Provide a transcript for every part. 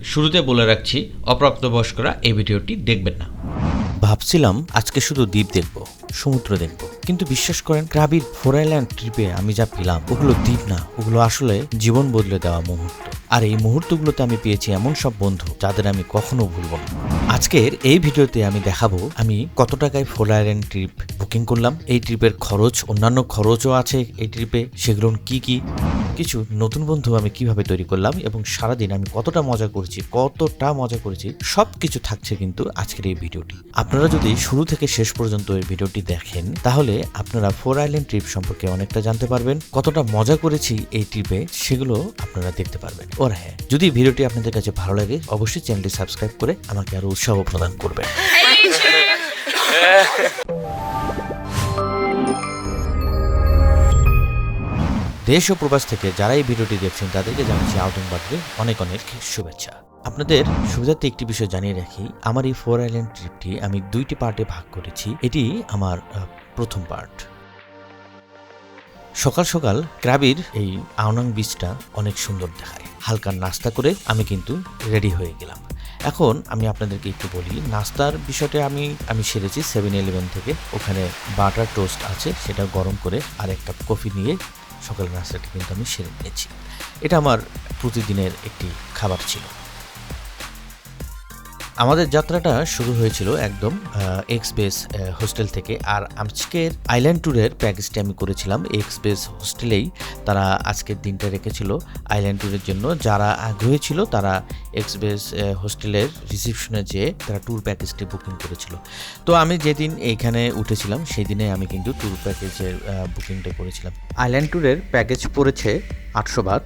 শুরুতে বলে রাখছি অপ্রাপ্তবয়স্করা এই ভিডিওটি দেখবেন না। ভাবছিলাম আজকে শুধু দ্বীপ দেখব, সমুদ্র দেখব। কিন্তু বিশ্বাস করেন ক্রাবির ফোর আইল্যান্ড ট্রিপে আমি যা পেলাম, ওগুলো দ্বীপ না, ওগুলো আসলে জীবন বদলে দেওয়া মুহূর্ত। আর এই মুহূর্তগুলোতে আমি পেয়েছি এমন সব বন্ধু যাদের আমি কখনো ভুলব না। আজকের এই ভিডিওতে আমি দেখাবো, আমি কত টাকায় ফোর আইল্যান্ড ট্রিপ বুকিং করলাম, এই ট্রিপের খরচ, অন্যান্য খরচও আছে এই ট্রিপে, সেগুলো কি কি? কিছু নতুন বন্ধু আমি কীভাবে তৈরি করলাম এবং সারাদিন আমি কতটা মজা করেছি, কতটা মজা করেছি সব কিছু থাকছে কিন্তু আজকের এই ভিডিওটি। আপনারা যদি শুরু থেকে শেষ পর্যন্ত এই ভিডিওটি দেখেন, তাহলে আপনারা ফোর আইল্যান্ড ট্রিপ সম্পর্কে অনেকটা জানতে পারবেন। কতটা মজা করেছি এই ট্রিপে, সেগুলো আপনারা দেখতে পারবেন। ওর হ্যাঁ যদি ভিডিওটি আপনাদের কাছে ভালো লাগে, অবশ্যই চ্যানেলটি সাবস্ক্রাইব করে আমাকে আরও উৎসাহ প্রদান করবেন। দেশ ও প্রবাস থেকে যারা এই ভিডিওটি দেখছেন, তাদেরকে জানাচ্ছি আউটিং বার্থডে অনেক অনেক শুভেচ্ছা। আপনাদের সুবিধার্থে একটি বিষয় জানিয়ে রাখি। আমার এই ফোর আইল্যান্ড ট্রিপটি আমি দুইটি পার্টে ভাগ করেছি। এটি আমার প্রথম পার্ট সকাল সকাল ক্রাবির এই আওনাং বিচটা অনেক সুন্দর দেখায়। হালকা নাস্তা করে আমি কিন্তু রেডি হয়ে গেলাম। এখন আমি আপনাদেরকে একটু বলি, নাস্তার বিষয়টা আমি আমি সেরেছি সেভেন ইলেভেন থেকে। ওখানে বাটার টোস্ট আছে, সেটা গরম করে আর এক কাপ কফি নিয়ে সকালের নাস্তাটা কিন্তু আমি সেরে নিয়েছি। এটা আমার প্রতিদিনের একটি খাবার ছিল। আমাদের যাত্রাটা শুরু হয়েছিল একদম এক্স বেস হোস্টেল থেকে। আর আজকের আইল্যান্ড ট্যুরের প্যাকেজটি আমি করেছিলাম এক্স বেস হোস্টেলেই তারা আজকের দিনটা রেখেছিল আইল্যান্ড ট্যুরের জন্য। যারা আগ্রহী ছিল, তারা এক্স বেস হোস্টেলের রিসিপশনে যেয়ে তারা ট্যুর প্যাকেজটি বুকিং করেছিল। তো আমি যেদিন এইখানে উঠেছিলাম সেই দিনে আমি কিন্তু ট্যুর প্যাকেজের বুকিংটা করেছিলাম। আইল্যান্ড ট্যুরের প্যাকেজ পড়েছে আটশো বাদ।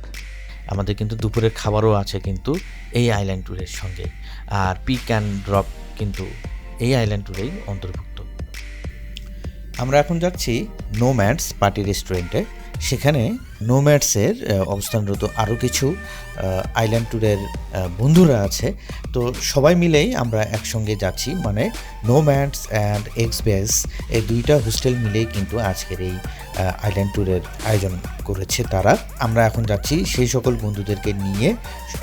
আমাদের কিন্তু দুপুরের খাবারও আছে কিন্তু এই আইল্যান্ড ট্যুরের সঙ্গে আর পিক অ্যান্ড ড্রপ কিন্তু এই আইল্যান্ড ট্যুরেই অন্তর্ভুক্ত। আমরা এখন যাচ্ছি নোম্যাডস পার্টি রেস্টুরেন্টে সেখানে নোম্যাডসের অবস্থানরত আরও কিছু আইল্যান্ড ট্যুরের বন্ধুরা আছে। তো সবাই মিলেই আমরা একসঙ্গে যাচ্ছি। মানে নোম্যাডস অ্যান্ড এক্স বেস এই দুইটা হোস্টেল মিলেই কিন্তু আজকের এই আইল্যান্ড ট্যুরের আয়োজন করেছে তারা। আমরা এখন যাচ্ছি সেই সকল বন্ধুদেরকে নিয়ে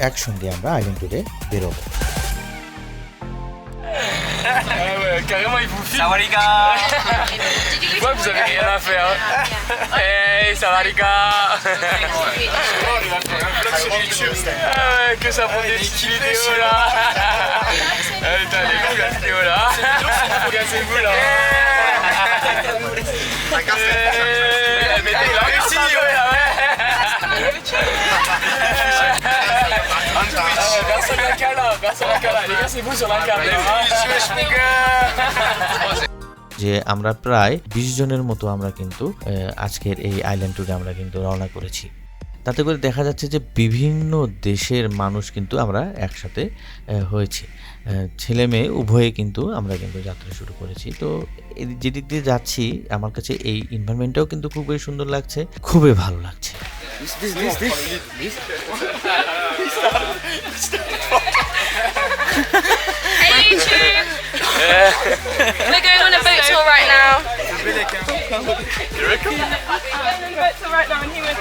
একসঙ্গে আমরা আইল্যান্ড ট্যুরে বেরোবো। carrément ils vous filment. Ça va les gars Je vois que vous avez rien à faire. Hey, ça va les gars ah ouais, Que ça prend des petites vidéos là Putain, les gars, la vidéo là Regardez-vous là Cala. Les gars, c'est vous sur la. যে আমরা প্রায় বিশ জনের মতো আমরা কিন্তু আজকের এই আইল্যান্ড ট্যুরে আমরা কিন্তু রওনা করেছি তাতে করে দেখা যাচ্ছে যে বিভিন্ন দেশের মানুষ কিন্তু আমরা একসাথে হয়েছি ছেলে মেয়ে উভয়ে কিন্তু আমরা কিন্তু যাত্রা শুরু করেছি তো যেদিক দিয়ে যাচ্ছি আমার কাছে এই এনভায়রনমেন্টটাও কিন্তু খুবই সুন্দর লাগছে খুবই ভালো লাগছে Hey YouTube! We're going on a boat tour right now. We're going on a boat tour right now and he went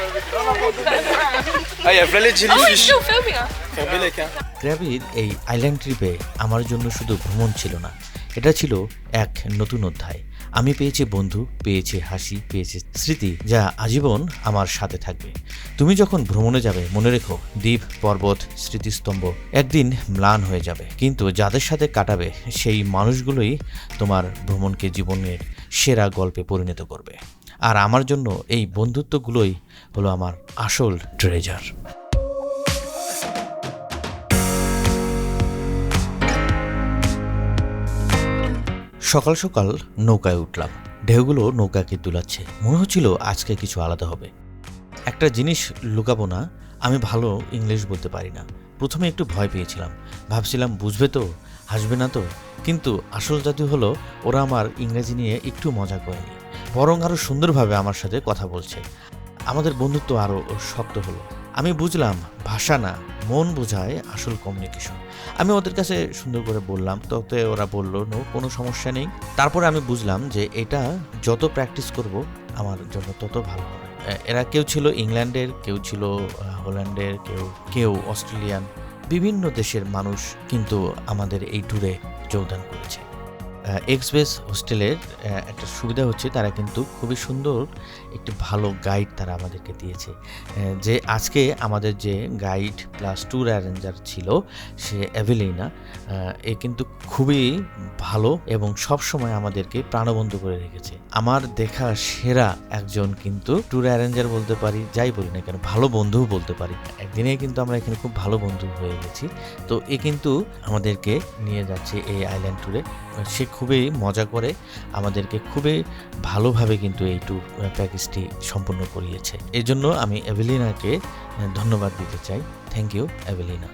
Ah, il y a plein de Oh, he's still filming us. ক্র্যাবির এই island ট্রিপে আমার জন্য শুধু ভ্রমণ ছিল না এটা ছিল এক নতুন অধ্যায় আমি পেয়েছি বন্ধু, পেয়েছি হাসি, পেয়েছি স্মৃতি, যা আজীবন আমার সাথে থাকবে। তুমি যখন ভ্রমণে যাবে, মনে রেখো, দ্বীপ, পর্বত, স্মৃতিস্তম্ভ একদিন ম্লান হয়ে যাবে। কিন্তু যাদের সাথে কাটাবে, সেই মানুষগুলোই তোমার ভ্রমণকে জীবনের সেরা গল্পে পরিণত করবে। আর আমার জন্য এই বন্ধুত্বগুলোই হলো আমার আসল ট্রেজার সকাল সকাল নৌকায় উঠলাম। ঢেউগুলো নৌকাকে দুলাচ্ছে। মনে হচ্ছিল আজকে কিছু আলাদা হবে। একটা জিনিস লুকাবো না, আমি ভালো ইংলিশ বলতে পারি না। প্রথমে একটু ভয় পেয়েছিলাম। ভাবছিলাম, বুঝবে তো? হাসবে না তো? কিন্তু আসল জাদু হলো, ওরা আমার ইংরেজি নিয়ে একটু মজা করেনি। বরং আরও সুন্দরভাবে আমার সাথে কথা বলছে। আমাদের বন্ধুত্ব আরও শক্ত হলো। আমি বুঝলাম, ভাষা না, মন বোঝায় আসল কমিউনিকেশন আমি ওদের কাছে সুন্দর করে বললাম তত ওরা বলল, নো, কোনো সমস্যা নেই। তারপরে আমি বুঝলাম যে এটা যত প্র্যাকটিস করব, আমার জন্য তত ভালো হবে। এরা কেউ ছিল ইংল্যান্ডের, কেউ ছিল হল্যান্ডের, কেউ কেউ অস্ট্রেলিয়ান। বিভিন্ন দেশের মানুষ কিন্তু আমাদের এই ট্যুরে যোগদান করেছে। এক্সবেস হোস্টেলের একটা সুবিধা হচ্ছে তারা কিন্তু খুবই সুন্দর একটি ভালো গাইড তারা আমাদেরকে দিয়েছে। যে আজকে আমাদের যে গাইড প্লাস ট্যুর অ্যারেঞ্জার ছিল, সে অ্যাভেলিনা এ কিন্তু খুবই ভালো এবং সব সময় আমাদেরকে প্রাণবন্ত করে রেখেছে। আমার দেখা সেরা একজন কিন্তু ট্যুর অ্যারেঞ্জার বলতে পারি, যাই বলি না কেন, ভালো বন্ধুও বলতে পারি। একদিনে কিন্তু আমরা এখানে খুব ভালো বন্ধু হয়ে গেছি। তো এ কিন্তু আমাদেরকে নিয়ে যাচ্ছে এই আইল্যান্ড ট্যুরে সে খুবই মজা করে আমাদেরকে খুবই ভালোভাবে কিন্তু এই ট্যুর প্যাকেজটি সম্পূর্ণ করিয়েছে। এই জন্য আমি অ্যাভেলিনাকে ধন্যবাদ দিতে চাই। থ্যাংক ইউ অ্যাভেলিনা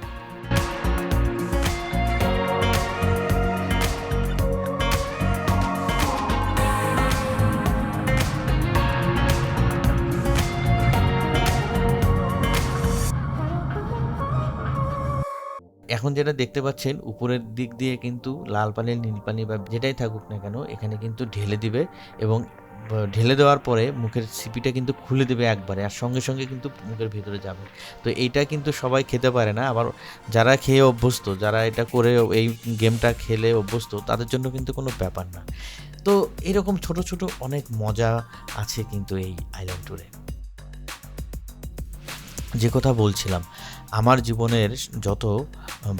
এখন যেটা দেখতে পাচ্ছেন, উপরের দিক দিয়ে কিন্তু লাল পানি নীল পানি বা যেটাই থাকুক না কেন, এখানে কিন্তু ঢেলে দিবে এবং ঢেলে দেওয়ার পরে মুখের সিপিটা কিন্তু খুলে দেবে একবারে আর সঙ্গে সঙ্গে কিন্তু মুখের ভিতরে যাবে। তো এইটা কিন্তু সবাই খেতে পারে না। আবার যারা খেয়ে অভ্যস্ত, যারা এটা করে এই গেমটা খেলে অভ্যস্ত, তাদের জন্য কিন্তু কোনো ব্যাপার না। তো এরকম ছোট ছোট অনেক মজা আছে কিন্তু এই আইল্যান্ড ট্যুরে যে কথা বলছিলাম আমার জীবনের যত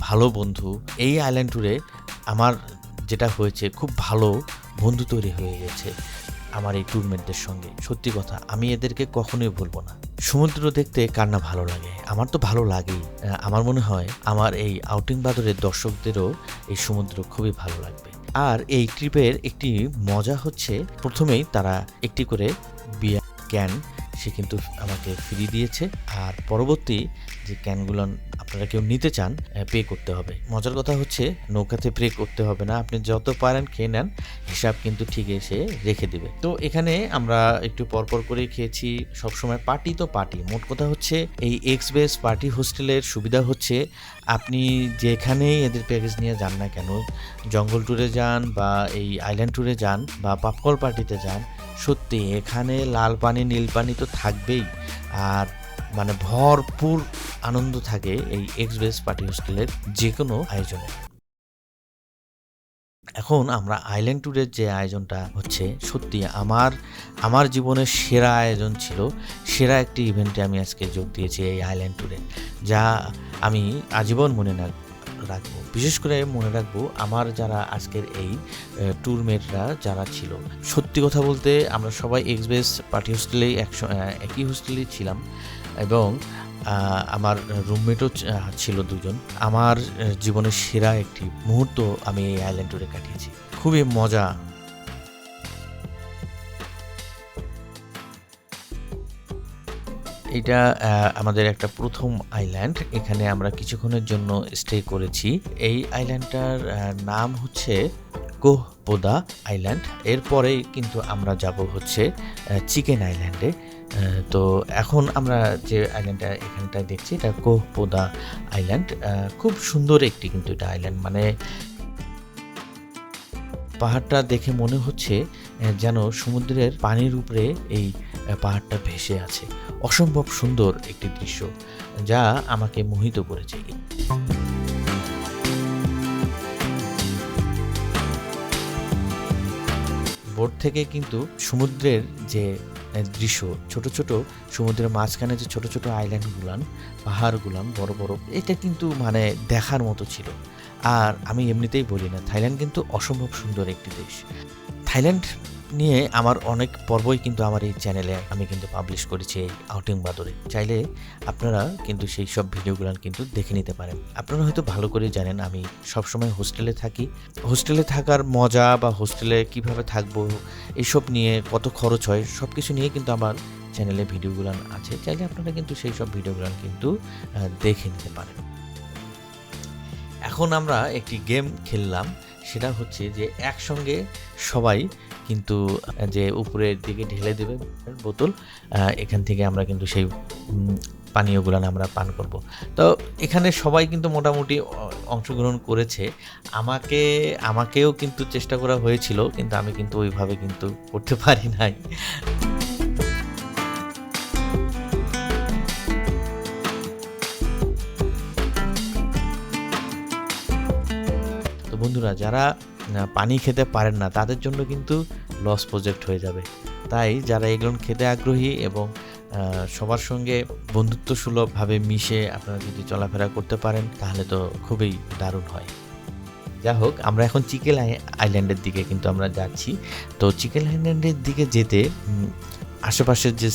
ভালো বন্ধু, এই আইল্যান্ড ট্যুরে আমার যেটা হয়েছে, খুব ভালো বন্ধু তৈরি হয়ে গেছে আমার এই ট্যুরমেটদের সঙ্গে। সত্যি কথা, আমি এদেরকে কখনোই ভুলবো না। সমুদ্র দেখতে কার না ভালো লাগে। আমার তো ভালো লাগেই। আমার মনে হয়, আমার এই আউটিং বাদরের দর্শকদেরও এই সমুদ্র খুবই ভালো লাগবে। আর এই ট্রিপের একটি মজা হচ্ছে, প্রথমেই তারা একটি করে বিয়ার ক্যান সে কিন্তু আমাকে ফ্রি দিয়েছে। আর পরবর্তী যে ক্যানগুলো আপনারা কেউ নিতে চান পে করতে হবে। মজার কথা হচ্ছে, নৌকাতে পে করতে হবে না। আপনি যত পারেন খেয়ে নেন, হিসাব কিন্তু ঠিক এসে রেখে দিবে। তো এখানে আমরা একটু পরপর করে খেয়েছি, সবসময় পার্টি তো পার্টি। মোট কথা হচ্ছে, এই এক্স বেস পার্টি হোস্টেলের সুবিধা হচ্ছে, আপনি যেখানেই এদের প্যাকেজ নিয়ে যান না কেন, জঙ্গল ট্যুরে যান বা এই আইল্যান্ড ট্যুরে যান বা পাপকল পার্টিতে যান সত্যি, এখানে লাল পানি, নীল পানি তো থাকবেই। আর মানে ভরপুর আনন্দ থাকে এই এক্স বেস পার্টি হোস্টেলের যে কোনো আয়োজনে। এখন আমরা আইল্যান্ড ট্যুরের যে আয়োজনটা হচ্ছে, সত্যি আমার আমার জীবনের সেরা আয়োজন ছিল, সেরা একটি ইভেন্টে আমি আজকে যোগ দিয়েছি এই আইল্যান্ড ট্যুরে, যা আমি আজীবন মনে রাখ- রাখব। বিশেষ করে মনে রাখব, আমার যারা আজকের এই ট্যুরমেটরা যারা ছিল, সত্যি কথা বলতে আমরা সবাই এক্সবেস পার্টি হোস্টেলেই একশো একই হোস্টেলেই ছিলাম এবং আমার রুমমেটও ছিল দুজন। আমার জীবনের সেরা একটি মুহূর্ত আমি এই আইল্যান্ড ট্যুরে কাটিয়েছি। খুবই মজা এটা আমাদের একটা প্রথম আইল্যান্ড এখানে আমরা কিছুক্ষণের জন্য স্টে করেছি। এই আইল্যান্ডটার নাম হচ্ছে কোহপোদা আইল্যান্ড এরপরেই কিন্তু আমরা যাব হচ্ছে চিকেন আইল্যান্ডে তো এখন আমরা যে আইল্যান্ডটা এখানটায় দেখছি, এটা কোহপোদা আইল্যান্ড খুব সুন্দর একটি কিন্তু এটা আইল্যান্ড মানে পাহাড়টা দেখে মনে হচ্ছে যেন সমুদ্রের পানির উপরে এই পাহাড়টা ভেসে আছে। অসম্ভব সুন্দর একটি দৃশ্য, যা আমাকে মোহিত করেছে। বোট থেকে কিন্তু সমুদ্রের যে দৃশ্য। ছোট ছোট সমুদ্রের মাঝখানে যে ছোট ছোট আইল্যান্ডগুলান পাহাড়গুলান বড় বড়, এটা কিন্তু মানে দেখার মতো ছিল। আর আমি এমনিতেই বলি না থাইল্যান্ড কিন্তু অসম্ভব সুন্দর একটি দেশ। থাইল্যান্ড নিয়ে আমার অনেক পর্বই কিন্তু আমার এই চ্যানেলে আমি কিন্তু পাবলিশ করেছি এই আউটিং বাদরে। চাইলে আপনারা কিন্তু সেই সব ভিডিওগুলো কিন্তু দেখে নিতে পারেন। আপনারা হয়তো ভালো করে জানেন, আমি সবসময় হোস্টেলে থাকি। হোস্টেলে থাকার মজা বা হোস্টেলে কীভাবে থাকব এইসব নিয়ে কত খরচ হয় সব কিছু নিয়ে কিন্তু আমার চ্যানেলে ভিডিওগুলো আছে। চাইলে আপনারা কিন্তু সেই সব ভিডিওগুলো কিন্তু দেখে নিতে পারেন। এখন আমরা একটি গেম খেললাম। সেটা হচ্ছে যে একসঙ্গে সবাই কিন্তু যে উপরের দিকে ঢেলে দেবে বোতল এখান থেকে আমরা কিন্তু সেই পানীয়গুলো আমরা পান করব। তো এখানে সবাই কিন্তু মোটামুটি অংশগ্রহণ করেছে। আমাকে, আমাকেও কিন্তু চেষ্টা করা হয়েছিল, কিন্তু আমি কিন্তু ওইভাবে কিন্তু করতে পারি নাই। বন্ধুরা, যারা পানি খেতে পারেন না, তাদের জন্য কিন্তু লস প্রজেক্ট হয়ে যাবে। তাই যারা এগুলো খেতে আগ্রহী এবং সবার সঙ্গে বন্ধুত্ব সুলভভাবে মিশে আপনারা যদি চলাফেরা করতে পারেন, তাহলে তো খুবই দারুণ হয়। যা হোক, আমরা এখন চিকেল আইল্যান্ডের দিকে কিন্তু আমরা যাচ্ছি। তো চিকেল আইল্যান্ডের দিকে যেতে আশেপাশের যে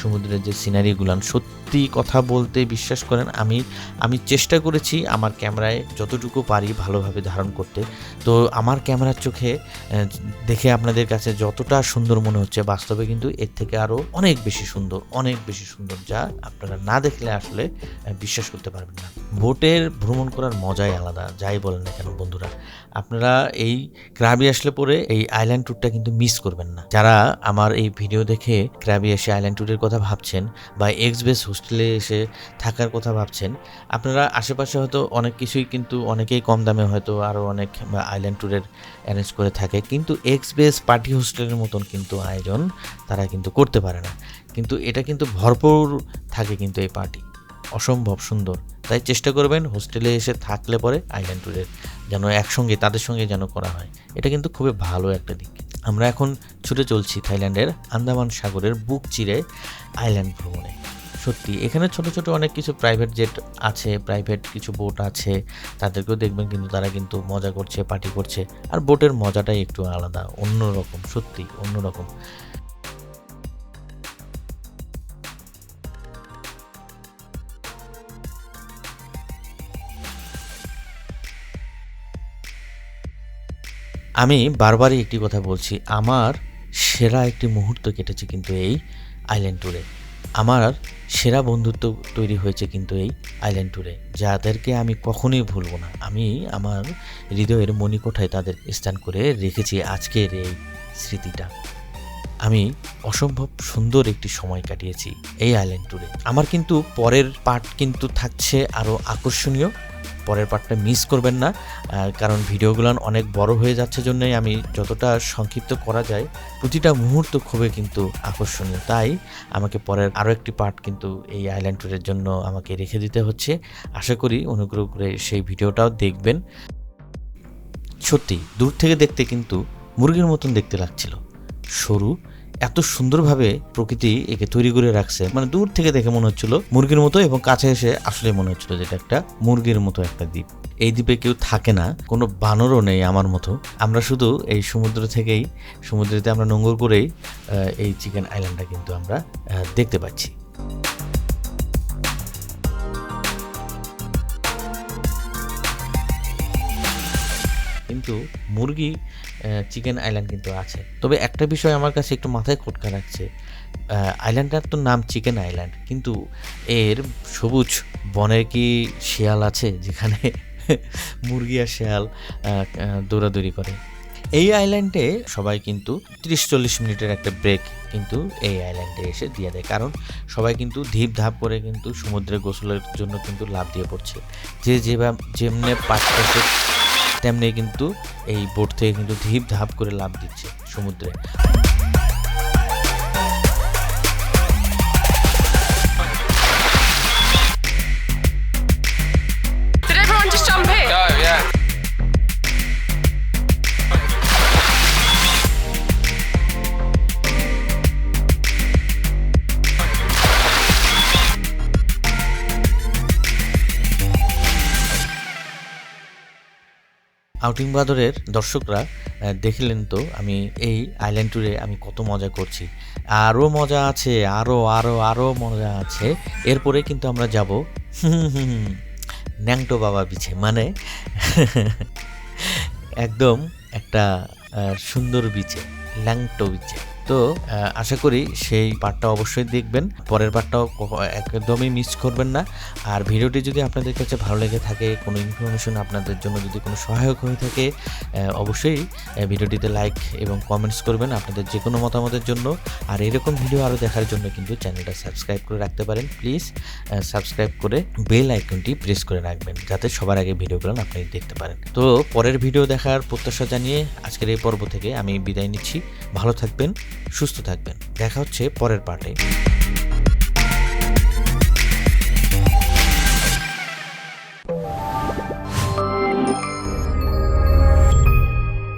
সমুদ্রের যে সিনারিগুলান সত্যি কথা বলতে বিশ্বাস করেন, আমি আমি চেষ্টা করেছি আমার ক্যামেরায় যতটুকু পারি ভালোভাবে ধারণ করতে। তো আমার ক্যামেরার চোখে দেখে আপনাদের কাছে যতটা সুন্দর মনে হচ্ছে, বাস্তবে কিন্তু এর থেকে আরও অনেক বেশি সুন্দর, অনেক বেশি সুন্দর, যা আপনারা না দেখলে আসলে বিশ্বাস করতে পারবেন না। বোটের ভ্রমণ করার মজাই আলাদা, যাই বলেন না কেন বন্ধুরা। আপনারা এই ক্রাবি আসলে পরে এই আইল্যান্ড ট্যুরটা কিন্তু মিস করবেন না। যারা আমার এই ভিডিও দেখে ক্রাবি এসে আইল্যান্ড ট্যুরের কথা ভাবছেন বা এক্স বেস হোস্টেলে এসে থাকার কথা ভাবছেন, আপনারা আশেপাশে হয়তো অনেক কিছুই কিন্তু অনেকেই কম দামে হয়তো আরও অনেক আইল্যান্ড ট্যুরের অ্যারেঞ্জ করে থাকে, কিন্তু এক্স বেস পার্টি হোস্টেলের মতন কিন্তু আয়োজন তারা কিন্তু করতে পারে না। কিন্তু এটা কিন্তু ভরপুর থাকে কিন্তু এই পার্টি অসম্ভব সুন্দর। তাই চেষ্টা করবেন হোস্টেলে এসে থাকলে পরে আইল্যান্ড ট্যুরের যেন একসঙ্গে, তাদের সঙ্গে যেন করা হয়। এটা কিন্তু খুবই ভালো একটা দিক। আমরা এখন ছুটে চলছি থাইল্যান্ডের আন্দামান সাগরের বুক চিরে আইল্যান্ড ভ্রমণে। সত্যি, এখানে ছোট ছোট অনেক কিছু প্রাইভেট জেট আছে প্রাইভেট কিছু বোট আছে। তাদেরকেও দেখবেন কিন্তু তারা কিন্তু মজা করছে পার্টি করছে। আর বোটের মজাটাই একটু আলাদা, অন্যরকম, সত্যি অন্যরকম। আমি বারবারই একটি কথা বলছি, আমার সেরা একটি মুহূর্ত কেটেছে কিন্তু এই আইল্যান্ড ট্যুরে আমার সেরা বন্ধুত্ব তৈরি হয়েছে কিন্তু এই আইল্যান্ড ট্যুরে যাদেরকে আমি কখনোই ভুলবো না। আমি আমার হৃদয়ের মণিকোঠায় তাদের স্থান করে রেখেছি আজকের এই স্মৃতিটা। আমি অসম্ভব সুন্দর একটি সময় কাটিয়েছি এই আইল্যান্ড ট্যুরে আমার কিন্তু পরের পার্ট কিন্তু থাকছে আরও আকর্ষণীয়। পরের পার্টটা মিস করবেন না কারণ ভিডিওগুলো অনেক বড় হয়ে যাচ্ছে জন্যই আমি যতটা সংক্ষিপ্ত করা যায়, প্রতিটা মুহূর্ত খুবই কিন্তু আকর্ষণীয়। তাই আমাকে পরের আরও একটি পার্ট কিন্তু এই আইল্যান্ড ট্যুরের জন্য আমাকে রেখে দিতে হচ্ছে। আশা করি অনুগ্রহ করে সেই ভিডিওটাও দেখবেন। সত্যি, দূর থেকে দেখতে কিন্তু মুরগির মতন দেখতে লাগছিল। সরু এত সুন্দরভাবে প্রকৃতি একে তৈরি করে রাখছে। মানে দূর থেকে দেখে মনে হচ্ছিল মুরগির মতো এবং কাছে এসে আসলে মনে হচ্ছিল যেটা একটা মুরগির মতো একটা দ্বীপ। এই দ্বীপে কেউ থাকে না, কোনো বানরও নেই আমার মতো। আমরা শুধু এই সমুদ্র থেকেই, সমুদ্রেতে আমরা নোঙ্গর করেই এই চিকেন আইল্যান্ডটা কিন্তু আমরা দেখতে পাচ্ছি। কিন্তু মুরগি চিকেন আইল্যান্ড কিন্তু আছে। তবে একটা বিষয় আমার কাছে একটু মাথায় খটকা রাখছে আইল্যান্ডটার তো নাম চিকেন আইল্যান্ড, কিন্তু এর সবুজ বনের কি শেয়াল আছে যেখানে মুরগি আর শেয়াল দৌড়াদৌড়ি করে? এই আইল্যান্ডে সবাই কিন্তু তিরিশ চল্লিশ মিনিটের একটা ব্রেক কিন্তু এই আইল্যান্ডে এসে দিয়ে দেয়। কারণ সবাই কিন্তু ধীপ ধাপ করে কিন্তু সমুদ্রে গোসলের জন্য কিন্তু লাভ দিয়ে পড়ছে। যে যেভাবে যেমনে পাচ্ছে তেমনি কিন্তু এই বোট থেকে কিন্তু ধীপ ধাপ করে লাভ দিচ্ছে সমুদ্রে। আউটিং বাদরের দর্শকরা দেখলেন তো, আমি এই আইল্যান্ড ট্যুরে আমি কত মজা করছি। আরও মজা আছে আরও আরও আরও মজা আছে। এরপরে কিন্তু আমরা যাব ন্যাংটো বাবা বিছে মানে একদম একটা সুন্দর বিচে ল্যাংটো বিচে তো আশা করি সেই পার্টটা অবশ্যই দেখবেন। পরের পার্টটাও একদমই মিস করবেন না। আর ভিডিওটি যদি আপনাদের কাছে ভালো লেগে থাকে, কোনো ইনফরমেশন আপনাদের জন্য যদি কোনো সহায়ক হয়ে থাকে অবশ্যই ভিডিওটিতে লাইক এবং কমেন্টস করবেন আপনাদের যে কোনো মতামতের জন্য। আর এরকম ভিডিও আরও দেখার জন্য কিন্তু চ্যানেলটা সাবস্ক্রাইব করে রাখতে পারেন। প্লিজ সাবস্ক্রাইব করে বেল আইকনটি প্রেস করে রাখবেন, যাতে সবার আগে ভিডিওগুলো আপনি দেখতে পারেন। তো, পরের ভিডিও দেখার প্রত্যাশা জানিয়ে আজকের এই পর্ব থেকে আমি বিদায় নিচ্ছি। ভালো থাকবেন। সুস্থ থাকবেন। দেখা হচ্ছে পরের পার্টে।